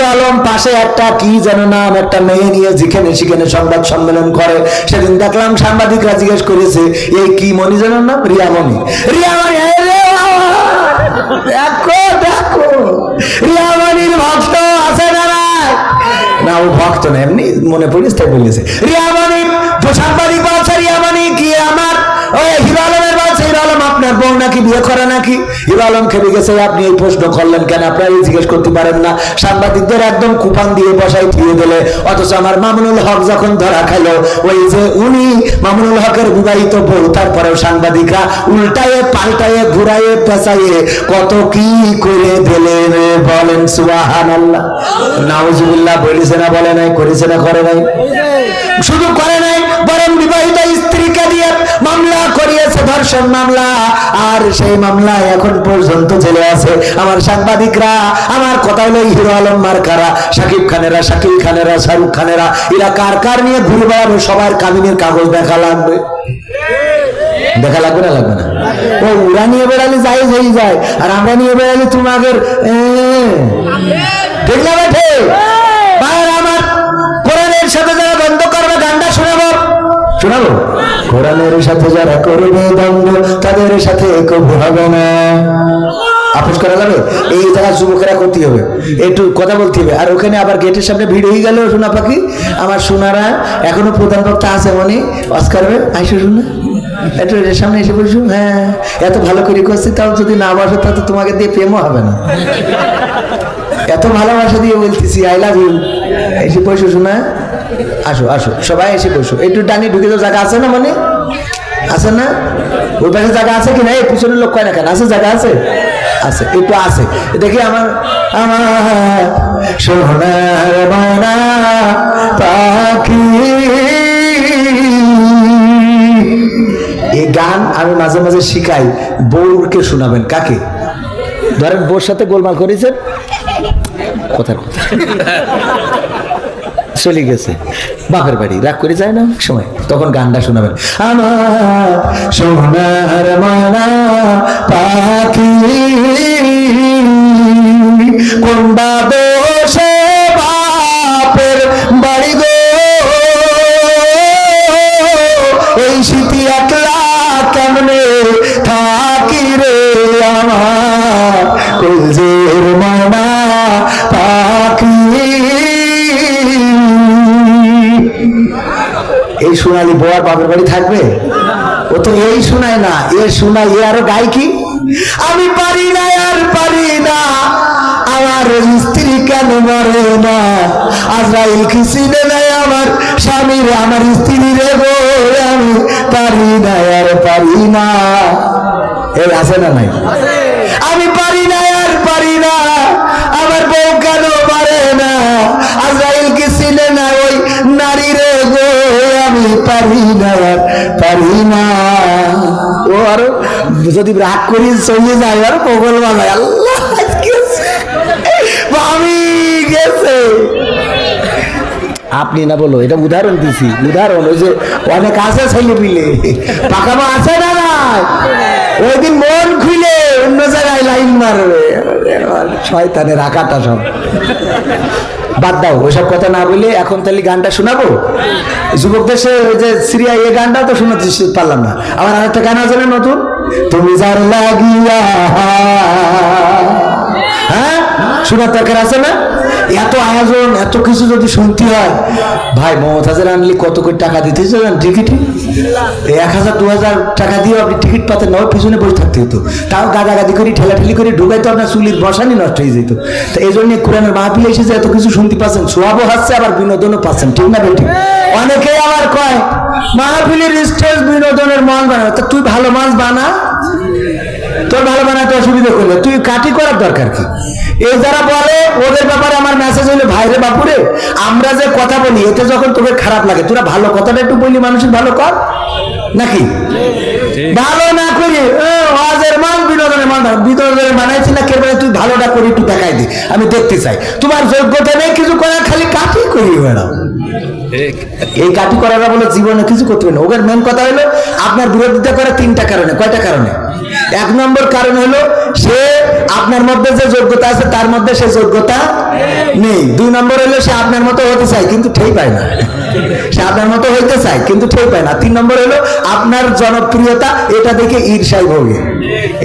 Hero Alam পাশে একটা কি যেন নাম একটা মেয়ে নিয়ে যেখানে সেখানে সংবাদ সম্মেলন করে। সেদিন দেখলাম সাংবাদিকরা জিজ্ঞেস করেছে এই কি মনি যেন নাম? রিয়ামণি রিয়ামণি দেখো দেখো! রিয়ামণির ভক্ত আছে না না, ও ভক্ত না, এমনি মনে পড়িস তাই বলেছে। রিয়ামণি সাংবাদিক বলছে রিয়ামণি কি আমার? ওই আলমের বলছে হিরো আলম আপনার বউ নাকি বিয়ে করে নাকি? হিরো আলম খেপে গেছে আপনি এই প্রশ্ন করলেন কেন? আপনারা জিজ্ঞেস করতে পারেন না। সাংবাদিকদের একদম কুপান দিয়ে বসাই দিয়ে দিলে। অথচ আমার মামুনুল হক যখন ধরা খাইলো, ওই যে উনি, মামুনুল হকের বিবাহিত বউ, তারপরেও সাংবাদিকরা উল্টায়ে, পাল্টায়ে, ঘুরায়ে, পেঁচাইয়ে কত কি করে দিলেন বলেন সুবাহান আল্লাহ নাউজুবিল্লাহ, বলেছে না, বলে নাই, করেছে না, করে নাই। ধর্ষণ মামলা আর সেই মামলা এখন পর্যন্ত চলে আছে। আমার সাংবাদিকরা আমার কথা হলো হিরো আলম মার্কারা শাকিব খানেরা শাকিব খানেরা শাহরুখ খানেরা এরা কার কার নিয়ে ঘুরে বেড়াবে? সবার কামিনের কাগজ দেখা লাগবে। দেখা লাগবে না লাগবে না? ও ওরা নিয়ে বেড়ালে যাই যাই যায়। আর আমরা নিয়ে বেড়ালে তোমাদের ঠিক না বেঠে আমার কোরআনের সাথে যারা বন্ধ করবে গানটা শোনাবো? শোনাবো? কোরআনের সাথে যারা করবে দ্বন্দ্ব, তাদের সাথে কবু হবে না। আপোষ করা যাবে? এই জায়গা যুবকেরা করতে হবে। একটু কথা বলতে হবে। আর ওখানে আবার গেটের সামনে ভিড় হয়ে গেল সোনা পাখি। আমার সোনারা এখনও প্রধান বক্তা আছে মনে। অস্কার আইসো শোনা একটু সামনে এসে বলছো হ্যাঁ এত ভালো করে করছি, তাও যদি না বসে তাহলে তোমাকে দিয়ে প্রেমও হবে না। এত ভালোবাসা দিয়ে বলতেছি আই লাভ ইউ এসে বসো শোনা আসো আসো। সবাই এসে বসো। একটু ডানি ঢুকে তো জায়গা আছে না মানে? আছে না? ওই পাশে জায়গা আছে কি না? এই পিছনের লোক কয় না কেন? আছে, জায়গা আছে? আছে, একটু আছে। দেখি আমার আমার পাখি। এই গান আমি মাঝে মাঝে শিখাই। বউকে শোনাবেন, কাকে? ধরেন বউর সাথে গোলমাল করেছেন? কথার কথা। চলে গেছে। বাপের বাড়ি, রাগ করে যায় না সময়। তখন গানটা শোনাবেন। আমার সোনার মানা পাখি। বাড়ি থাকবে? ও তো এই শোনায় না এ শোনায় এ আরও গায় কি? আমি পারি না আর পারি না আমার স্ত্রী কেন মরে না? আজরাইল খিসিনে নাই আমার স্বামীর আমার স্ত্রী রে গো আমি পারি না আর পারি না। এই আছে না নাই? আমি পারি না আর পারি না আমার বউ কেন পারে না আজরাইল কি ছিলে না ওই নারী রে গো আমি পারি যদি রাগ করি চলে যায়, আর, পগল বাজায় আল্লাহ আমি গেছে। আপনি না বলো, এটা উদাহরণ দিছি। উদাহরণ, ওই যে অনেক আছে ছেলে পিলে। পাকামা আছে না ওই দিন মন খুলে অন্য জায়গায় লাইন মারবে। শয়তানের আকাটা সব। বাদ দাও, ওইসব কথা না বলে এখন তাহলে গানটা শোনাবো? যুবকদের সে ওই যে সিরিয়া এ গানটা তো শোনাতে পারলাম না। আমার আরেকটা গান আছে না নতুন? তুমি যার লাগিয়া হ্যাঁ? শোনার দরকার আছে না? এত আয়োজন, এত কিছু যদি শুনতে হয়, ভাই মমতাজের আনলি কত করে টাকা দিতে জানেন টিকিটে? এক হাজার, দু হাজার টাকা দিয়ে আপনি টিকিট পাতেন না পিছনে বসে থাকতে হতো তাও গাদাগাদি করে, ঠেলাঠেলি করে, ঢুকাইতো আপনার চুলির বসানি নষ্ট হয়ে যেত। তো এই জন্য কোরআনের মাহফিলে এসে যে এত কিছু শুনতে পাচ্ছেন, সোয়াবও হাসছে, আবার বিনোদনও পাচ্ছেন, ঠিক না বেটি অনেকেই আবার কয়, মাহফিলের স্টেজ বিনোদনের মঞ্চ বানাবে তা তুই ভালো মাছ বানা? তোর ভালো বানাতে অসুবিধা করলে তুই কাটি করার দরকার কি? এই যারা বলে ওদের ব্যাপারে আমার মেসেজ হইল ভাইরে বাপুরে আমরা যে কথা বলি এতে যখন তোকে খারাপ লাগে তোরা ভালো কথাটা একটু বললি মানুষের ভালো কর? নাকি? ভালো না করি ওয়াজের মান বিনোদনের মান বিনোদনের বানাইছি না কেবল তুই ভালোটা করি একটু দেখাই দি। আমি দেখতে চাই। তোমার যোগ্যতা নেই কিছু করার খালি কাটি করি ম্যাডাম। এই কাটি করার বলে জীবনে কিছু করতে পারে না। ওদের মেন কথা হলো আপনার বিরোধিতা করে তিনটা কারণে কয়টা কারণে? এক নম্বর কারণ হলো সে আপনার মধ্যে যে যোগ্যতা আছে তার মধ্যে সে যোগ্যতা নেই। দুই নম্বর হলো সে আপনার মতো হতে চায় কিন্তু ঠিক পায় না। সে আপনার মতো হইতে চায় কিন্তু ঠিক পায় না। তিন নম্বর হলো আপনার জনপ্রিয়তা এটা দেখে ঈর্ষায় ভোগে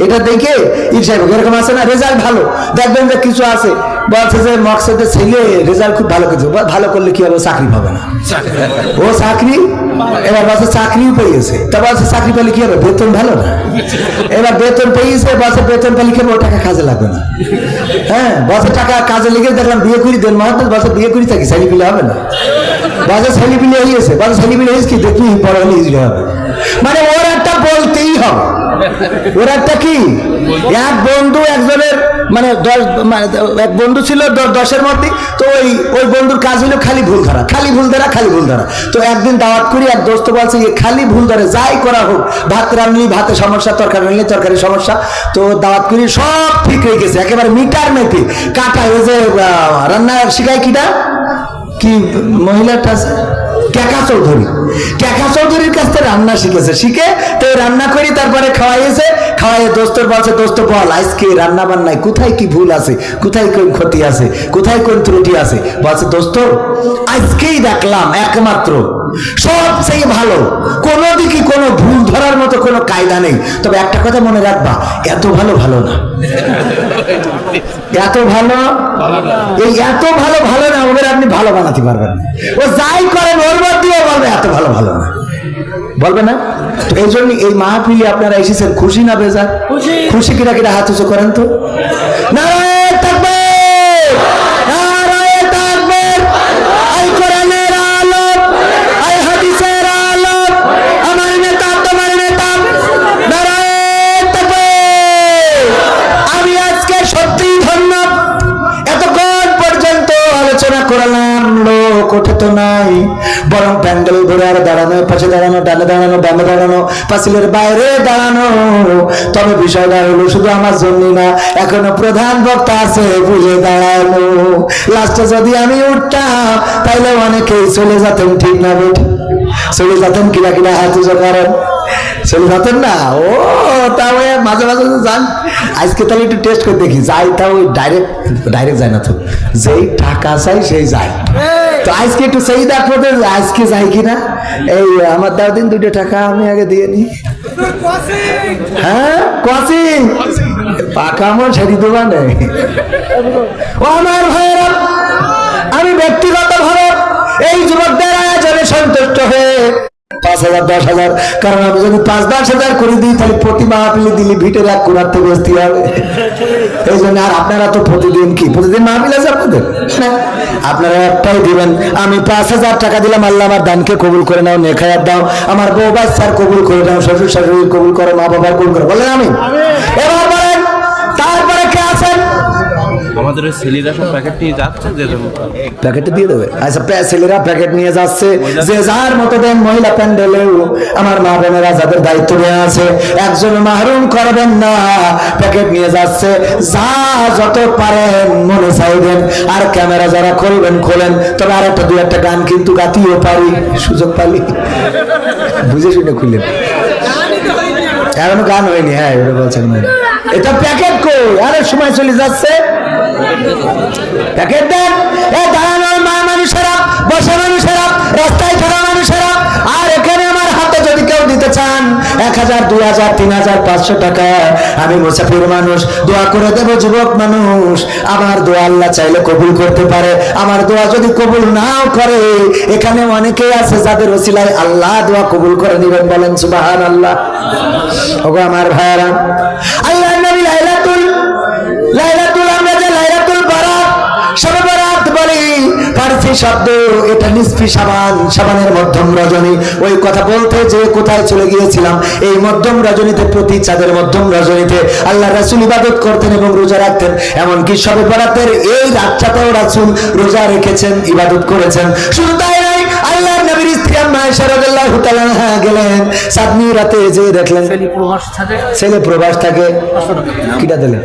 এটা দেখে ঈর্ষায় ভোগে এরকম আছে না? রেজাল্ট ভালো। দেখবেন যে কিছু আছে বলছে যে মকসদের ছেলে রেজাল্ট খুব ভালো কিছু। ভালো করলে কি হবে? চাকরি পাবে না। ও চাকরি এবার বাসে চাকরিও পেয়েছে তা বলছে চাকরি পেলে কি হবে? বেতন ভালো না। এবার বেতন পেয়েছে বলছে বেতন পেলে কি হবে? ও টাকা কাজে লাগবে না। হ্যাঁ বলছে টাকা কাজে লেগে দেখলাম বিয়ে করি দেন মহাত্মা বাসে বিয়ে করি থাকি ছেলে পিলে হবে না। বাসে ছেলে পিলে হয়েছে বলছে ছেলে পিলে হয়েছে কি? দেখবি বড় হলে হবে। মানে ওর একটা বলতেই হবে। ওর একটা কি? এক বন্ধু একজনের মানে দশ মানে এক বন্ধু ছিল দশের মধ্যে, তো ওই ওই বন্ধুর কাজ হলো খালি ভুল ধরা, খালি ভুল ধরা, খালি ভুল ধরা। তো একদিন দাওয়াত করি, এক দোস্ত বলছে যে খালি ভুল ধরে, যাই করা হোক, ভাত রান্নলি ভাতে সমস্যা, তরকারি রান্নলি তরকারি সমস্যা। তো দাওয়াত করি, সব ঠিক হয়ে গেছে, একেবারে মিটার মেপে। কাটা ওই যে রান্না শিখায় কিটা? কি, মহিলাটা আছে? কেকা চৌধুরী। ক্যাকা চৌধুরীর কাছ থেকে রান্না শিখেছে। শিখে তো রান্না করি, তারপরে খাওয়াইছে খাওয়াইয়ে দোস্তর বলছে, দোস্ত, বল, আজকে রান্না বান্নায় কোথায় কি ভুল আছে? কোথায় কোন ক্ষতি আছে? কোথায় কোন ত্রুটি আছে? বলছে, দোস্ত, আজকেই দেখলাম একমাত্র সবচেয়ে ভালো। কোনো দিকে কোনো ভুল ধরার মতো কোনো কায়দা নেই। তবে একটা কথা মনে রাখবা এত ভালো ভালো না। এত ভালো? এই এত ভালো ভালো না ওদের আপনি ভালো বানাতে পারবেন না। ও যাই করেন ওর মধ্যেও বলবে এত ভালো ভালো না। বলবে না? তো এই জন্য এই মাহফিলে আপনারা এসেছেন খুশি না বেজার? খুশি। কিনা কিনা হাত উঁচু করেন তো। নারায়ণ লোক ওঠে তো নাই। বরং প্যান্ডেল ঘুরে আর দাঁড়ানো, পাশে দাঁড়ানো, ডানে দাঁড়ানো, বামে দাঁড়ানো, পাঁচিলের বাইরে দাঁড়ানো। তবে বিষয়টা হলো, শুধু আমার জন্য না, এখনও প্রধান বক্তা আছে, বুঝে দাঁড়ানো। লাস্টে যদি আমি উঠতাম, তাইলে অনেকেই চলে যেতেন, ঠিক না বেঠ চলে যেতেন কিনা কিনা হাত করেন। চলে যেতেন না? ও, তা ওই মাঝে মাঝে যান। আজকে তাহলে একটু টেস্ট করে দেখি। যাই, তাও ডাইরেক্ট ডাইরেক্ট যায় না তো। যেই টাকা চাই, সেই যায়। তো আজকে একটু সেই দেখো আজকে যাই কিনা? এই, আমার দাও দিন দুটো টাকা, আমি আগে দিয়ে নি হ্যাঁ? কসি আমার ছেড়ে দেবা নেই আমার ভাইয়েরা, আমি ব্যক্তিগত ভাবে এই যুবকদের আয়োজনে সন্তুষ্ট হয়ে পাঁচ হাজার দশ হাজার। কারণ আমি যদি পাঁচ দশ হাজার করে দিই তাহলে প্রতি মাহফিলে দিলে ভিটের এক কোনার থেকে বেচতে হবে। এই জন্য আর আপনারা তো প্রতিদিন কি? প্রতিদিন মাহফিল আছে আপনাদের? আপনারা একটাই দিবেন আমি পাঁচ হাজার টাকা দিলাম আল্লাহ আমার দানকে কবুল করে নাও নেখায়াত দাও। আমার বউ বাচ্চার কবুল করে নাও শ্বশুর শাশুড়ি কবুল করো মা বাবার কবুল করো। বলেন আমি এবার আমাদের যাচ্ছে, যে দিয়ে দেবে। আচ্ছা ছেলেরা প্যাকেট নিয়ে যাচ্ছে। যে যার মতো দেন মহিলা প্যান্ডেলেও আমার মা বোনেরা যাদের দায়িত্ব আছে, একজন মাহরুম করবেন না। প্যাকেট নিয়ে যাচ্ছে। যা যত পারেন মনে আর ক্যামেরা যারা খুলবেন, খোলেন। তবে আর একটা দু একটা গান কিন্তু গাতিও পারি, সুযোগ পালি। বুঝে শুনে খুললেন। এখনও গান হয়নি হ্যাঁ এটা বলছেন। এটা প্যাকেট কই? আরে, সময় চলে যাচ্ছে। এখানে আমার মানুষ আমার দোয়া আল্লাহ চাইলে কবুল করতে পারে। আমার দোয়া যদি কবুল নাও করে, এখানে অনেকেই আছে যাদের ওসিলায় আল্লাহ দোয়া কবুল করে নেবেন বলেন সুবাহান আল্লাহ ওগো আমার ভাইয়ারা শব্দ এটা নিসফি সাবান সাবানের মধ্যম রজনী। ওই কথা বলতে যে কোথায় চলে গিয়েছিলাম এই মধ্যম রজনীতে প্রতি চাঁদের মধ্যম রজনীতে আল্লাহ রাসূল ইবাদত করতেন এবং রোজা রাখতেন। এমনকি সবে বরাতের এই রাতটাতেও রাসূল রোজা রেখেছেন ইবাদত করেছেন। শুধু তাই নয় আল্লাহর নবীর স্ত্রী রাদিয়াল্লাহু তাআলা গেলেন। চাঁদনি রাতে যে দেখলেন ছেলে প্রবাস থাকে? ছেলে প্রবাস থাকে। কিটা দিলেন?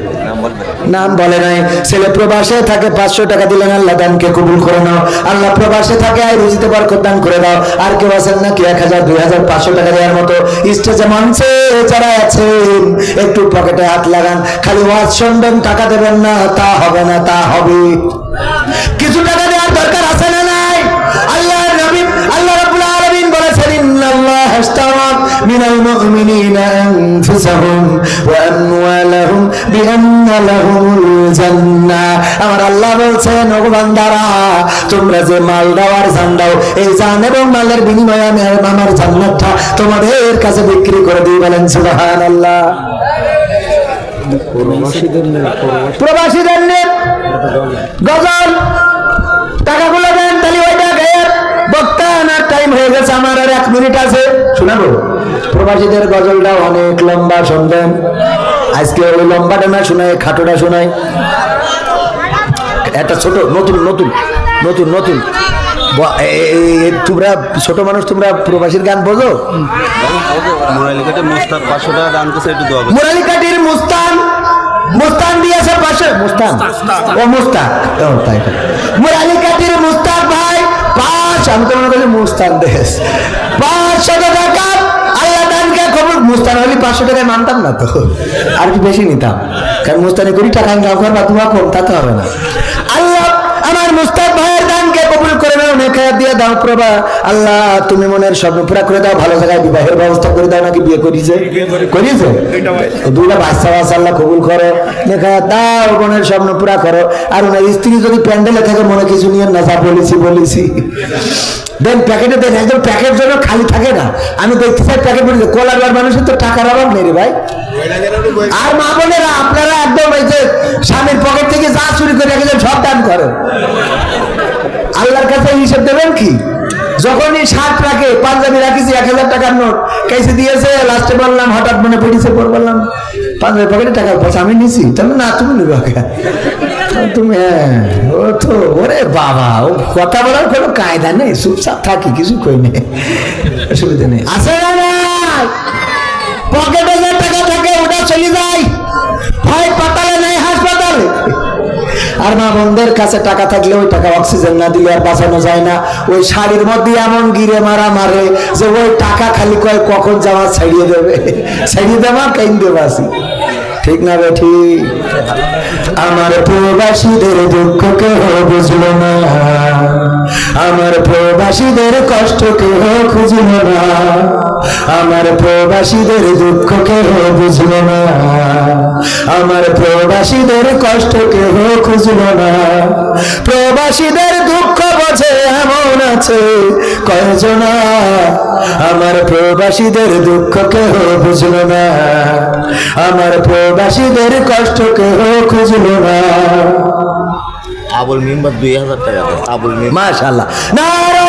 নাম বলে নাই। ছেলে প্রবাসে থাকে, পাঁচশো টাকা দিলেন আল্লাহ দানকে কবুল করে নাও। আল্লাহ প্রবাসে থাকে, আয় রুজিতে বরকত দান করে দাও। আর কেউ আছেন নাকি এক হাজার, দুই হাজার, পাঁচশো টাকা দেওয়ার মতো? স্টেজে মঞ্চে যারা আছেন, একটু পকেটে হাত লাগান। খালি ওয়াজ শুনবেন, টাকা দেবেন না, তা হবে না, তা হবে। কিছু টাকা দেওয়ার দরকার আছে না নাই? আল্লাহ নবী, আল্লাহ রাব্বুল আলামিন বলেছেন, ইন্নাল্লাহ আশতারা মিনাল মুমিনিনা আনফুসাহুম ওয়া আমওয়ালাহুম আমার আল্লাহ বলছেন বান্দারা তোমরা যে মাল জান দাও এই জান এবং মালের বিনিময়ে আমি আমার জান্নাতটা তোমাদের কাছে বিক্রি করে দিই। বলেন সুবহানাল্লাহ। প্রবাসীদের নেন গজল টাকাগুলো দেন তাহলে গায়ের বক্তা আনার টাইম হয়ে গেছে আমার আর এক মিনিট আছে। শোনাবো? প্রবাসীদের গজলটা অনেক লম্বা শুনবেন। আজকে ওই লম্বাটা না শোনায় খাটোটা শোনায়। একটা ছোট নতুন নতুন নতুন নতুন। তোমরা ছোট মানুষ তোমরা প্রবাসীর গান বোঝো? মোরালিকাতে মুস্তাদ পাঁচশো টাকা দান করছে একটু দোয়া করো। মুরালি কাটির মুস্তান মুস্তান দিয়েছে পাশে মুস্তান? ও মুস্তাক। তাই তাই। মুরালি মুস্তাক ভাই পাঁচ আমি তো মনে করছি মুস্তান দেশ। পাঁচশো টাকা খবর? মুস্তান হলে পাঁচশো টাকায় মানতাম না তো। আর কি বেশি নিতাম। কারণ মুস্তানি করি টাকা ইনকাম করবা তোমার কম তাতে হবে না। আল্লাহ, আমার মুস্তাক ভাইয়ের দানকে কবুল করে নাও নেখায়াত দিয়ে দাও প্রভা। আল্লাহ তুমি মনের স্বপ্ন পুরা করে দাও ভালো জায়গায় বিবাহের ব্যবস্থা করে দাও নাকি বিয়ে করিছে করিছে দুইটা বাচ্চা বাচ্চা আল্লাহ কবুল করো। নেখায়াত দাও মনের স্বপ্ন পুরা করো। আর ওনার স্ত্রী যদি প্যান্ডেলে থাকে মনে কিছু নিয়ে না যা বলেছি বলেছি। দেন প্যাকেটে দেন একদম প্যাকেট যেন খালি থাকে না। আমি দেখতে চাই প্যাকেট বলেছি কোলার মানুষের তো টাকার অভাব নেই রে ভাই। আর মা বোনেরা আপনারা একদম এই যে স্বামীর পকেট থেকে যা চুরি করে রেখেছেন সব দান করেন আল্লাহর কাছে হিসেব দেবেন কি? যখনই শার্ট রাখে, পাঞ্জাবি রাখিছি, এক হাজার টাকার নোট, কেসে দিয়েছে লাস্টে বললাম, হঠাৎ মনে পড়েছে, পর বললাম, পাঞ্জাবি পকেটে টাকা পয়সা আমি নিছি। তাহলে না, তুমি নেবে তুমি হ্যাঁ ও তো, ওরে বাবা, ও কথা বলার কোনো কায়দা নেই, চুপচাপ থাকি, কিছু কই নেই, অসুবিধা নেই। আছে না পকেটে যে টাকা থাকে, ওটা চলে যায়। আর মা বোনদের কাছে টাকা থাকলে ওই টাকা অক্সিজেন না দিলে আর বাঁচানো যায় না। ওই শাড়ির মধ্যে এমন গিরে মারা মারে যে ওই টাকা খালি কয় কখন জামা ছাড়িয়ে দেবে। ছাড়িয়ে দেওয়া কেন দেবা আসি? ঠিক না বে, ঠিক। আমার প্রবাসীদের দুঃখ কেহ বুঝল না। আমার প্রবাসীদের কষ্ট কেহ খুঁজল না। আমার প্রবাসীদের দুঃখ কেহ বুঝল না। আমার প্রবাসীদের কষ্ট কেহ খুঁজল না। প্রবাসীদের দুঃখ বোঝে এমন আছে কয়জনা। আমার প্রবাসীদের দুঃখ কেহ বুঝল না। আমার প্রবাসীদের কষ্ট কেহ খুঁজল না। আবুল মেম্বার দুই হাজার টাকা আবুল মেম্বার মাশাআল্লাহ। নারায়ে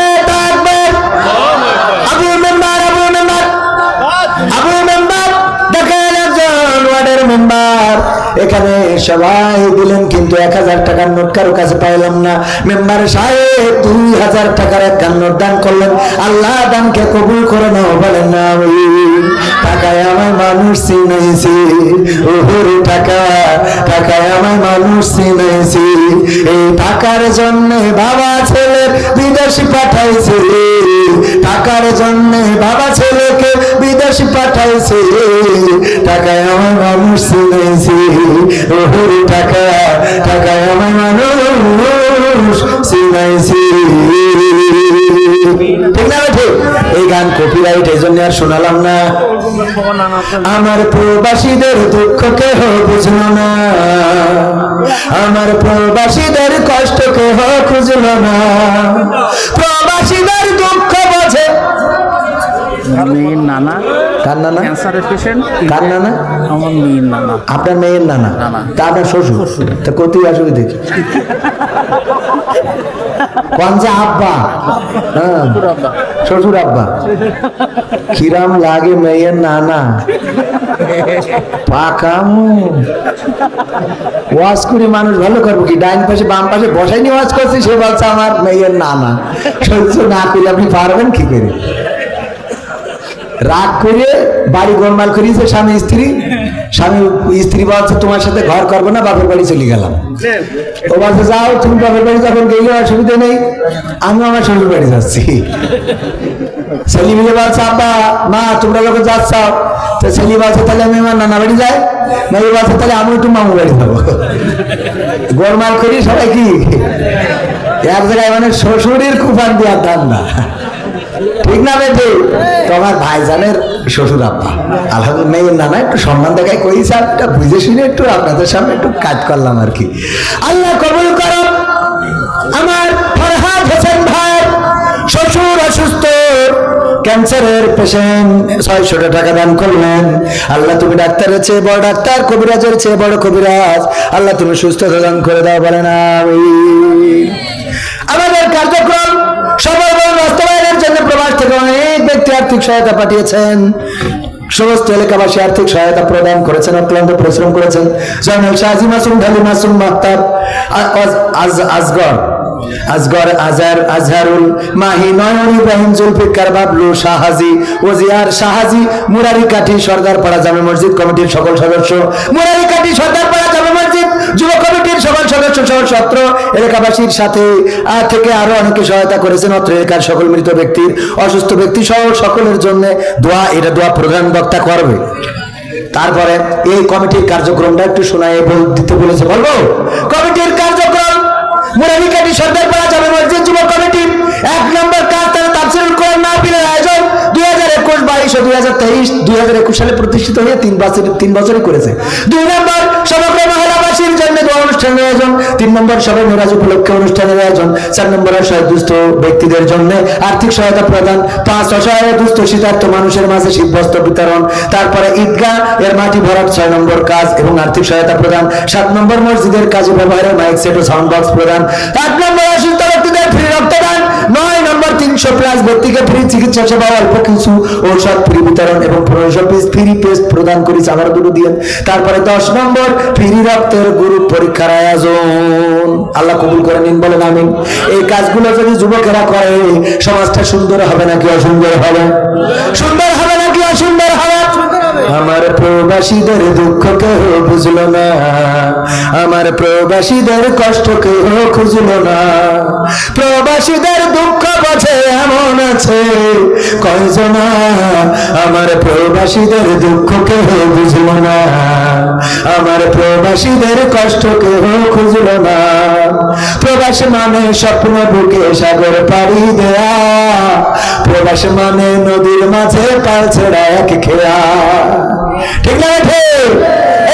মেম্বার। এখানে সবাই দিলেন, কিন্তু এক হাজার টাকার নোট কারও কাছে পাইলাম না। মেম্বার সাহেব দুই হাজার টাকার এক নোট দান করলেন। আল্লাহ দানকে কবুল করে নাও, বলেন না টাকায় আমার মানুষ চিনাইছি ওহরে টাকা, টাকায় আমার মানুষ চিনাইছি এই টাকার জন্য বাবা ছেলে বিদেশি পাঠাইছে টাকার জন্য বাবা ছেলেকে বিদেশি পাঠাইছে। টাকায় আমার মানুষ চিনাইছি ওহরে টাকা টাকায় আমার মানুষ চিনাইছি এই গান কপিরাইট এই জন্য আর শোনালাম না। আমার প্রবাসীদের দুঃখ কেহ বুঝল না। আমার প্রবাসীদের কষ্ট কেহ খুঁজল না। বোঝে মেয়ের নানা কার নানা? ক্যান্সারের পেশেন্ট কার নানা? আমার মেয়ের নানা। আপনার মেয়ের নানা? নানা। তা আপনার শ্বশুর? তা কোথায় আসবে দেখি। কোন আব্বা? হ্যাঁ। শ্বশুর আব্বা। কিরাম লাগে মেয়ের নানা। পাকামো ওয়াজ করে মানুষ ভালো করব কি? ডাইন পাশে বাম পাশে বসাই নিয়ে ওয়াজ করছে সে বলছে আমার মেয়ের না না সহ্য না করলে আপনি পারবেন কি করে? রাগ করে বাড়ি গোলমাল করিয়েছে স্বামী, স্ত্রী। স্বামী, স্ত্রী বলছে, তোমার সাথে ঘর করব না, বাপের বাড়ি চলে গেলাম। ও বলছে, যাও, তুমি বাপের বাড়ি, যখন গেলে অসুবিধা নেই। আমি আমার শ্বশুর বাড়ি যাচ্ছি। ছেলে মিলে বলছে, আব্বা, মা, তোমরা যখন যাচ্ছ। তো ছেলে বলছে, তাহলে আমি আমার নানা বাড়ি যাই। মেয়ে বলছে, তাহলে আমি একটু মামু বাড়ি যাব। গোলমাল করি, সবাই কি? এক জায়গায় মানে শ্বশুরের কুফান দেওয়ার ধান্দা ঠিক না বেটে? তোমার ভাইজানের শ্বশুর আব্বা আলহামদুলিল্লাহ, মেয়ের নানা একটু সম্মান দেখায় একটা বুঝে শুনে একটু আপনাদের সামনে একটু কাজ করলাম আর কি। আল্লাহ কবুল করো আমার ফরহাদ হোসেন ভাই, শ্বশুর অসুস্থ, ক্যান্সারের পেশেন্ট ছয়শো টাকা দান করলেন। আল্লাহ তুমি ডাক্তারের চেয়ে বড় ডাক্তার, কবিরাজের চেয়ে বড় কবিরাজ। আল্লাহ তুমি সুস্থতা দান করে দাও বলেন আমিন। আমাদের কার্যক্রম বাস্তবায়নের জন্য প্রবাস থেকে অনেক ব্যক্তি আর্থিক সহায়তা পাঠিয়েছেন। সমস্ত এলাকাবাসী আর্থিক সহায়তা প্রদান করেছেন, অক্লান্ত পরিশ্রম করেছেন। জয়নাল শাহজি মাসুম, ঢালি মাসুম আজ- আজগর আজগর আজহার আজহারুল মাহি নয়ন ইব্রাহিম, জুলফিকার বাবলু শাহাজি, ওজিয়ার শাহাজি মুরারি কাঠি সর্দার পাড়া জামে মসজিদ কমিটির সকল সদস্য। মুরারি কাঠি সর্দার পাড়া জামে মসজিদ যুব কমিটির সকল সদস্য সত্র এলাকাবাসীর সাথে থেকে আরও অনেকে সহায়তা করেছেন। অত্র এলাকার সকল মৃত ব্যক্তির, অসুস্থ ব্যক্তি সহ সকলের জন্য দোয়া, এটা দোয়া প্রধান বক্তা করবে। তারপরে এই কমিটির কার্যক্রমটা একটু শোনায় দিতে বলেছে। বলব? কমিটির কার্যক্রম মুরারিকাটি সর্দার সালে প্রতিষ্ঠিত হয়ে তিন বছর তিন বছরই করেছে। দুই নম্বর সমগ্র মহিলাবাসীর জন্য অনুষ্ঠানের আয়োজন, তিন নম্বর সবাই উপলক্ষে অনুষ্ঠানের আয়োজন, চার নম্বর অসহায় ব্যক্তিদের জন্য আর্থিক সহায়তা প্রদান, পাঁচ অসহায় দুস্থ শীতার্থ মানুষের মাঝে বিতরণ, তারপরে ঈদগাহ, এর মাটি ভরাট ছয় নম্বর কাজ এবং আর্থিক সহায়তা প্রদান, সাত নম্বর মসজিদের কাজে ব্যবহারের মাইক সেট ও সাউন্ড বক্স প্রদান, আট নম্বর অসুস্থ ব্যক্তিদের ফ্রি রক্তদান নয় তিনশো প্লাস ব্যক্তিকে ফ্রি চিকিৎসা সেবা, অল্প কিছু ঔষধ ফ্রি বিতরণ এবং পনেরোশো পিস ফ্রি পেস্ট প্রদান করেছে। আমার দুটো দিয়ে তারপরে দশ নম্বর ফ্রি রক্তের গ্রুপ পরীক্ষার আয়োজন। আল্লাহ কবুল করে নিন, বলেন আমিন। এই কাজগুলো যদি যুবকেরা করে, সমাজটা সুন্দর হবে নাকি অসুন্দর হবে? সুন্দর হবে নাকি অসুন্দর হবে? আমার প্রবাসীদের দুঃখ কেহ বুঝলো না। আমার প্রবাসীদের কষ্ট কেহ খুঁজলো না। প্রবাসীদের দুঃখ বোঝে এমন আছে। কয়জনা আমার প্রবাসীদের দুঃখ কেহ বুঝলো না। আমার প্রবাসীদের কষ্ট কেহ খুঁজলো না। প্রবাস মানে স্বপ্ন বুকে সাগর পাড়ি দেয়া। প্রবাস মানে নদীর মাঝে পাল ছেড়া এক খেয়া। ঠিক না ঠিক?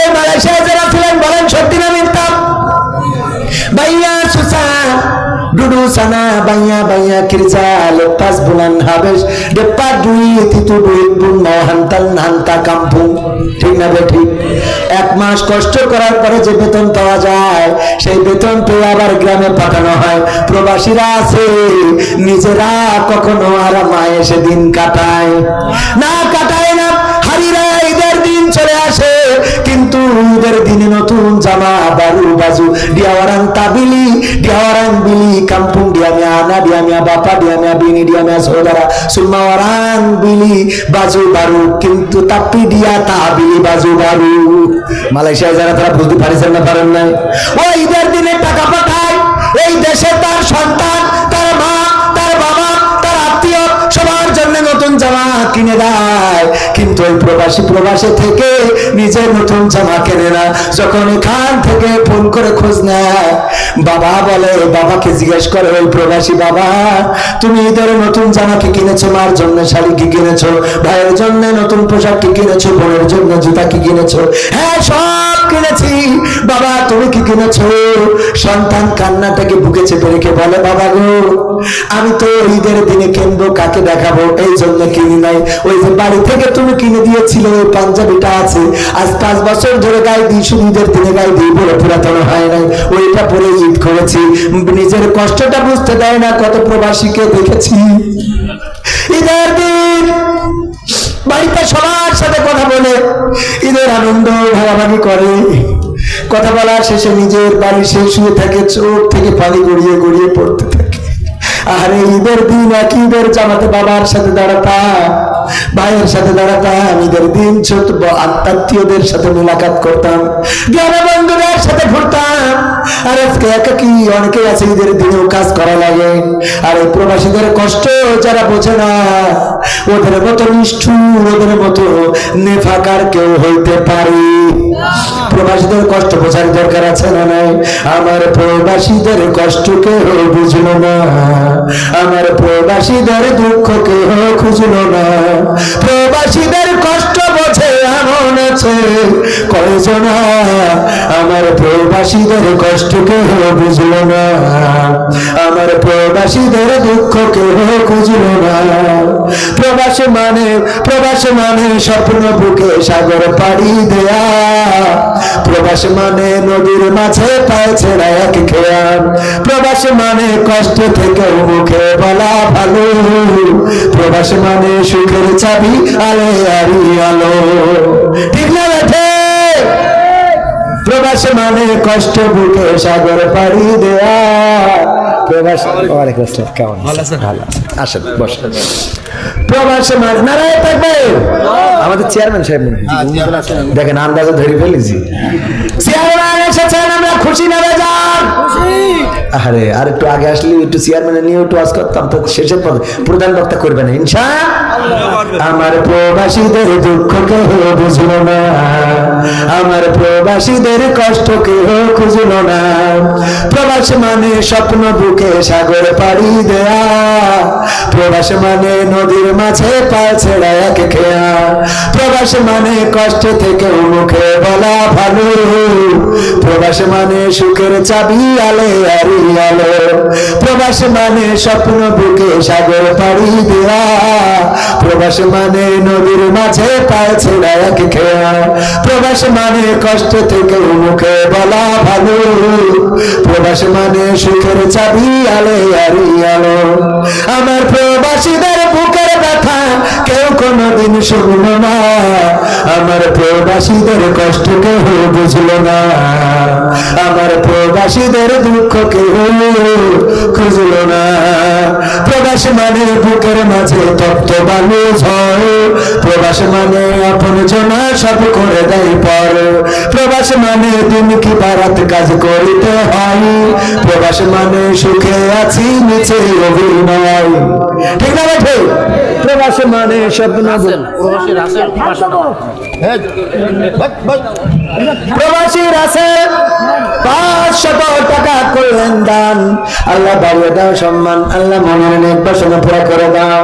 এই মালয়েশিয়া যারা ছিলেন, বলেন সত্যি না মিথ্যা? বাইয়া dudu sana banya banya kirja lepas bulan habis depan duit itu duit pun mau hantal hanta kampung ঠিক না বে এক মাস কষ্ট করার পরে যে বেতন পাওয়া যায়, সেই বেতন পেয়ে আবার গ্রামে পাঠানো হয়। প্রবাসীরা আছে, নিজেরা কখনো আর মায়ে সেদিন কাটায়। না কাটায় না, হারিরা ঈদের দিন চলে আসে। ঈদের দিনে নতুন জামা বারু বাজু ডিয়াওয়ারাং তাবিলি ডিয়াওয়ারাং বিলি, কাম্পুং ডিয়ামিয়া আনা ডিয়ামিয়া বাপা ডিয়ামিয়া বিনি ডিয়ামিয়া সৌদারা সুলমাওয়ারাং বিলি, বাজু, বারু, কিন্তু তাপি ডিয়া তাবিলি, বাজু, বারু। মালয়েশিয়ায় যারা তারা বুঝতে পারিছেন না পারেন নাই? ও, ঈদের দিনে টাকা পাঠায়। এই দেশে তার সন্তান, তার মা, তার বাবা, তার আত্মীয় সবার জন্য নতুন জামা কিনে দেয়। কিন্তু ওই প্রবাসী প্রবাসে থেকে নিজের নতুন জামা কেনে না। যখন এখান থেকে ফোন করে খোঁজ নেয়, বাবা বলে, বাবাকে জিজ্ঞেস করে ওই প্রবাসী বাবা, তুমি ঈদের নতুন জামা কি কিনেছো? মার জন্য শাড়ি কি কিনেছো? ভাইয়ের জন্য নতুন পোশাক কি কিনেছো? বোনের জন্য জুতা কি কিনেছো? হ্যাঁ সব কিনেছি। বাবা, তুমি কি কিনেছো? সন্তান কান্নাটাকে বুকে চেপে রেখে বলে, বাবা গো, আমি তো ঈদের দিনে কিনবো, কাকে দেখাবো? এই জন্য কিনি নাই। ওই যে বাড়ি থেকে তুমি কিনে দিয়েছিলে ওই পাঞ্জাবিটা আছে। আজ পাঁচ বছর ধরে গায়ে দিই শুধু দিনে গায়ে দিই বলে, পুরাতন হয় নাই। ওইটা পরে ঈদ করেছি। নিজের কষ্টটা বুঝতে দেয় না কত প্রবাসীকে দেখেছি। ঈদের দিন বাড়িতে সবার সাথে কথা বলে, ঈদের আনন্দ ভাগাভাগি করে। কথা বলার শেষে নিজের বাড়ি শেষ হয়ে থাকে, চোখ থেকে পানি গড়িয়ে গড়িয়ে পড়তে থাকে। আর ঈদের দিন এক ঈদের জামাতে বাবার সাথে দাঁড়াতাম, ভাইয়ের সাথে দাঁড়াতাম, ঈদের দিন ছোট আত্মীয়দের সাথে মোলাকাত করতাম গ্রামে বন্ধুদের সাথে ঘুরতাম। আর আজকে একাকি অনেকে আছে ঈদের দিনেও কাজ করা লাগে? আর এই প্রবাসীদের কষ্ট যারা বোঝে না, ওদের মতো নিষ্ঠুর, ওদের মতো নেফাকার কেউ হইতে পারে। প্রবাসীদের কষ্ট বোঝার দরকার আছে না নাই? আমার প্রবাসীদের কষ্ট কেহ বুঝলো না। আমার প্রবাসীদের দুঃখ কেহ খুঁজলো না। প্রবাসীদের কষ্ট আছে। আমার প্রবাসীদের কষ্ট কেউ বুঝলো না? আমার প্রবাসীদের দুঃখ কেউ খুঁজলো না? প্রবাস মানে প্রবাস মানে স্বপ্ন বুকে সাগর পাড়ি দেয়া। প্রবাস মানে নদীর মাঝে পায়ে ছেড়া এক খেয়া। প্রবাস মানে কষ্ট থেকে মুখে বলা ভালো। প্রবাস মানে সুখের চাবি আলে আরি আলো। ঠিক না প্রবাস মানে কষ্ট বুকে সাগর পাড়ি দেয়া। প্রবাস ওয়ালাইকুম আসসালাম কেমন ভালো আসেন বসেন। প্রবাস মানে নারায় থাকবে আমাদের চেয়ারম্যান সাহেব দেখেন আন্দাজে ধরে ফেলেছি। চেয়ারম্যান এসেছেন, আমরা খুশি না বেজার। আরে আর একটু আগে আসলে, একটু চেয়ারম্যানের নিয়ে একটু আজ করতাম, তো শেষের পথে প্রধান বক্তা করবে না, ইনশা আমার প্রবাসীদের দুঃখ কেহ বুঝল না, আমার প্রবাসীদের কষ্ট কেহ খুঁজল না। প্রবাস মানে স্বপ্ন, বুকে সাগর পাড়ি দেয়া। প্রবাস মানে নদীর মাঝে পা ছেড়া এক খেয়া। প্রবাস মানে কষ্ট থেকে মুখে বলা ভালো। প্রবাস মানে সুখের চাবি আলে আরি আলো। প্রবাস মানে স্বপ্ন বুকে সাগর পাড়ি দেয়া। প্রবাস মানে নদীর মাঝে পায়ে ছেড়া এক খেয়া। প্রবাস মানে কষ্ট থেকে মুখে বলা ভালো। প্রবাস মানে সুখের চাবি আলে আরি আলো। আমার প্রবাসীদের বুকের ব্যথা কেউ কোনোদিন শুনলো না। আমার প্রবাসীদের কষ্ট কেউ বুঝলো না। আমার প্রবাসীদের দুঃখ কেউ খুঁজলো না। প্রবাস মানে বুকের মাঝে তপ্ত বালু ঝড় প্রবাস মানে আপন জনা সব করে দেয় পর। প্রবাস মানে দিন কি বারাত কাজ করিতে হয়। প্রবাস মানে সুখে আছি নিচে অভিনয়। ঠিক না বেঠে প্রবাস মানে স্বপ্ন আছে টাকা করলেন দান। আল্লাহ বাড়িয়ে দাও সম্মান, আল্লাহ মনের নেক বাসনা পুরা করে দাও।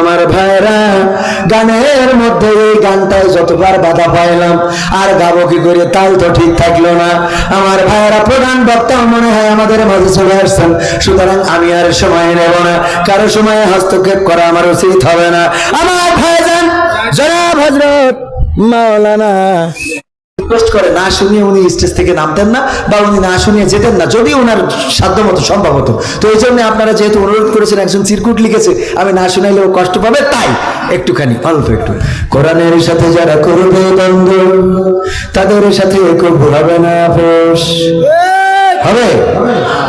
আমার ভাইরা, গানের মধ্যে এই গানটায় যতবার বাধা পাইলাম, আর গাবো কি করে তাল তো ঠিক থাকল না। আমার ভাইরা, প্রধান বক্তা মনে হয় আমাদের মাঝে চলে আসছেন। সুতরাং আমি আর সময় নেব না, কারও সময়ে হস্তক্ষেপ করা আমার উচিত হবে না। আমার ভাইজান, জনাব হজরত মাওলানা। রিকোয়েস্ট করে না শুনিয়ে উনি স্টেজ থেকে নামতেন না বা উনি না শুনিয়ে যেতেন না যদি ওনার সম্ভব হতো। তো এই জন্য আপনারা যেহেতু অনুরোধ করেছেন একজন চিরকুট লিখেছে আমি না শুনাইলে ও কষ্ট পাবে তাই একটুখানি অল্প একটু। কোরআনের সাথে যারা করবে দ্বন্দ্ব তাদের সাথে কবু হবে না আপোষ হবে?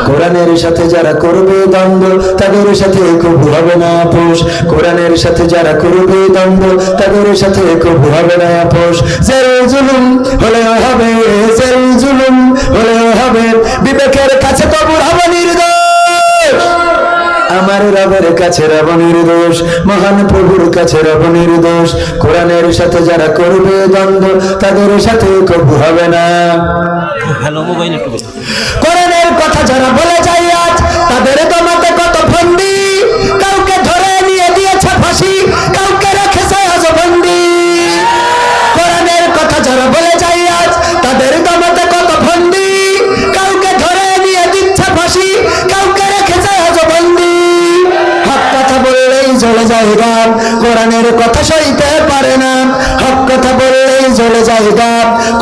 কোরআনের সাথে যারা করবে দ্বন্দ্ব, তাদের সাথে কবু হবে না আপোষ। কোরআনের সাথে যারা করবে দ্বন্দ্ব, তাদের সাথে কবু হবে না আপোষ। জেল জুলুম হলেও হবে, জেল জুলুম হলেও হবে। বিবেকের কাছে কবু হবে নির্দোষ। আমার রবের কাছে রব নির্দোষ মহান প্রভুর কাছে রব নির্দোষ কোরআনের সাথে যারা করবে দ্বন্দ্ব তাদের সাথে কবু হবে না। কোরআনের কথা যারা বলে যায়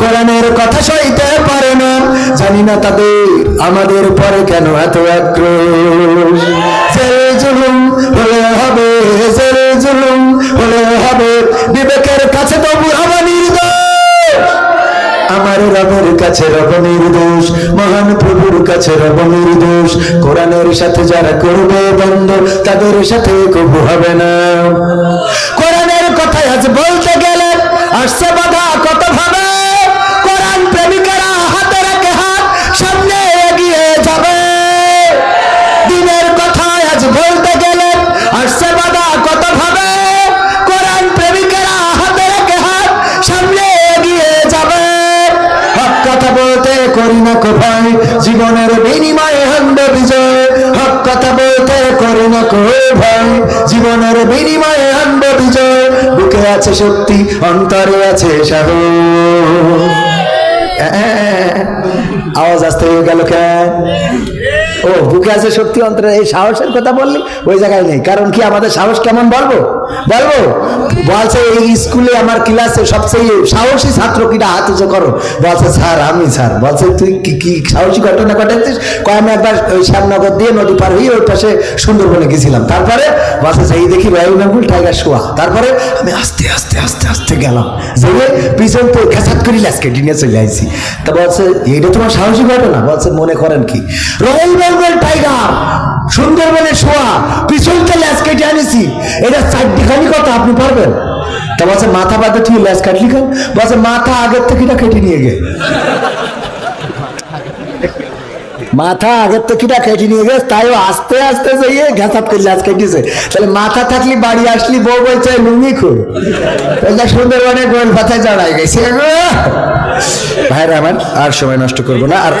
কোরআনের কথা সইতে পারে না। জানি না তাদের আমাদের পরে কেন এত আক্রোশ। হলে হবে, জেল জুলুম হলে হবে। বিবেকের কাছে তবু নির্দোষ। আমার রবের কাছে রব নির্দোষ, মহান প্রভুর কাছে রব নির্দোষ। কোরআনের সাথে যারা করবে বন্ধ তাদের সাথে কবু হবে না। শক্তি অন্তরে আছে সাহ আওয়াজ আসতে হয়ে গেল কেন? ও, বুকে আছে শক্তি অন্তরে। এই সাহসের কথা বললি? ওই জায়গায় নেই। কারণ কি আমাদের সাহস কেমন বলব? বলব? বলছে, এই স্কুলে আমার ক্লাসে সবচেয়ে সাহসী ছাত্র কিনা হাত উঁচু করো। বলছে, স্যার, আমি স্যার। বলছে, তুই কি কি সাহসী ঘটনা ঘটাচ্ছিস কয়, আমি একবার ওই শ্যামনগর দিয়ে নদী পার হয়ে ওই পাশে সুন্দরবনে গেছিলাম। তারপরে বলছে সেই দেখি রয়্যাল বেঙ্গল টাইগার শোয়া। তারপরে আমি আস্তে আস্তে আস্তে আস্তে গেলাম। যেয়ে পিছন তো খেসাত করি লাস কেটে নিয়ে চলে আইছি। তা বলছে, এইটা তোমার সাহসী ঘটনা? বলছে, মনে করেন কি? Royal Bengal tiger! সুন্দরবনে শোয়া, পিছন তো ল্যাস কেটে আনিছি, এটা চারটিখানি কথা, আপনি পারবেন? তা বলছে, মাথা বাদে তুই ল্যাস কাটলি কেন বলছে, মাথা আগের থেকে এটা কেটে নিয়ে গে। মাথা আগের তো কিটা কেটে নিয়ে গেছে তাইও আস্তে আস্তে যাইয়ে ঘাসাত করে লাজ কেটেছে তাহলে মাথা থাকলি বাড়ি আসলি, বউ বলছে, লুঙ্গি খুব তাহলে সুন্দরবনে গোল পাতায় জড়াই গেছে ভাইরা আমার, আর সময় নষ্ট করব না, আর